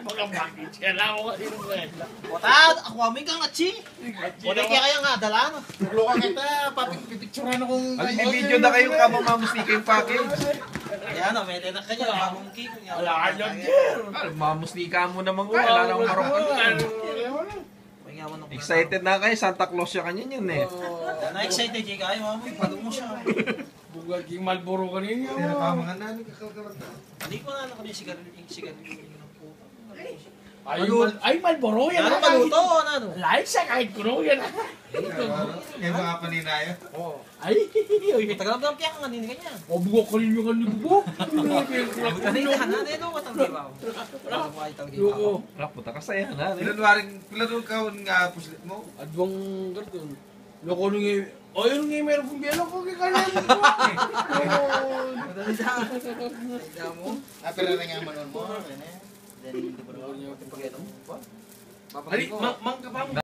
Magkabakit siya ako kanino ba eh. Wata, ako amin kang achi. Wala kaya kaya nga, dala na. Luka kita, papipicturean akong... Video na kayo kamo mamusika yung package. Ayan o, may tenak kanya, mamungki. Wala ka dyan, Jer. Ah, Mamusika mo naman ko. Wala nang marunong. Excited na kayo. Santa Claus siya kanya yun eh. Na-excited kayo kayo, mami. Palo mo siya. Bugag yung Malboro kanina. Ka ka. Hindi ko na ako yung sigarilyo, yung sigarilyo. Ay, Mal- ay Malboro yan. Ano ah. maluto o ano? Siya kahit kuno yan. ah. Yung mga paninayo. Ay, ay. Tagal lang kaya ka nga kanya. O bugok ka rin yung kanina bugok. Kanina ka na, nilo ka tang diba? Wala ko ay tang diba? Yoko. Wala, puta ka saya na. Pilanwaring, pilanong kaon nga puslit mo. Adwang karton. Loko nung. O yun nga meron kong biyalo ko kay kanan. Madali sa Tanda mo. Ah, pero na nga manon mo. Then, hindi ko na. Ali,